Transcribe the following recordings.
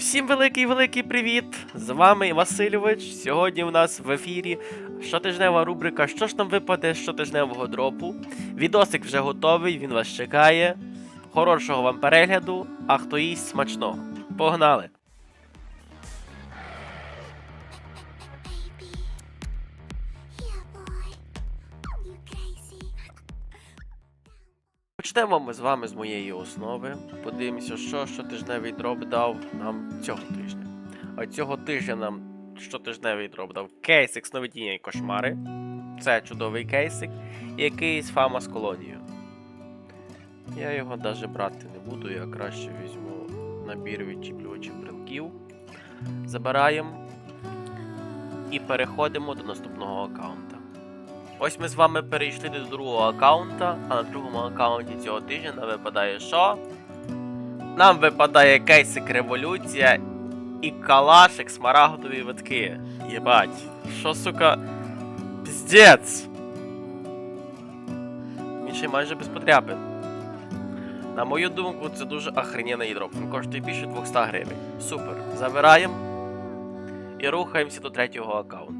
Всім великий-великий привіт! З вами Васильович. Сьогодні у нас в ефірі щотижнева рубрика Що ж нам випаде з щотижневого дропу. Відосик вже готовий, він вас чекає. Хорошого вам перегляду, а хто їсть смачного. Погнали! Почнемо ми з вами з моєї основи. Подивимося, що щотижневий дроп дав нам цього тижня. А цього тижня нам щотижневий дроп дав кейсик сновидіння і кошмари. Це чудовий кейсик. І якийсь фама з колонією. Я його навіть брати не буду, я краще візьму набір відчіплювачів брелків. Забираємо і переходимо до наступного аккаунта. Ось ми з вами перейшли до другого аккаунта, а на другому аккаунті цього тижня нам випадає що? Нам випадає кейсик революція і калашик смарагдові витки. Єбать. Що, сука. Піздець. Він ще майже без подряпин. На мою думку, це дуже охрененний дроп. Він коштує більше 200 гривень. Супер. Забираємо і рухаємося до третього аккаунта.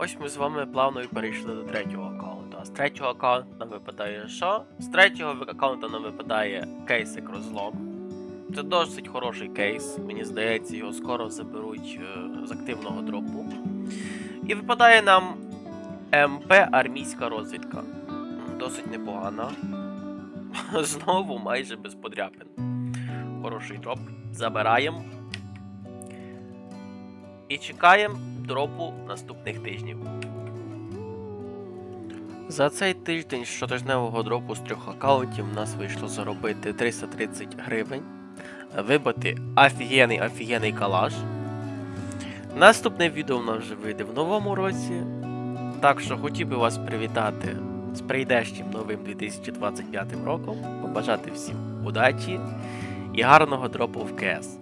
Ось ми з вами плавно і перейшли до третього аккаунта. А з третього аккаунта нам випадає що? З третього аккаунта нам випадає кейсик розлом. Це досить хороший кейс. Мені здається, його скоро заберуть е, з активного дропу. І випадає нам МП армійська розвідка. Досить непогана. Знову майже без подряпин. Хороший дроп. Забираємо. І чекаємо дропу наступних тижнів. За цей тиждень щотижневого дропу з трьох аккаунтів в нас вийшло заробити 330 гривень, вибити офігенний офігенний калаш. Наступне відео в нас вже вийде в новому році. Так що хотів би вас привітати з прийдешнім новим 2025 роком, побажати всім удачі і гарного дропу в КС.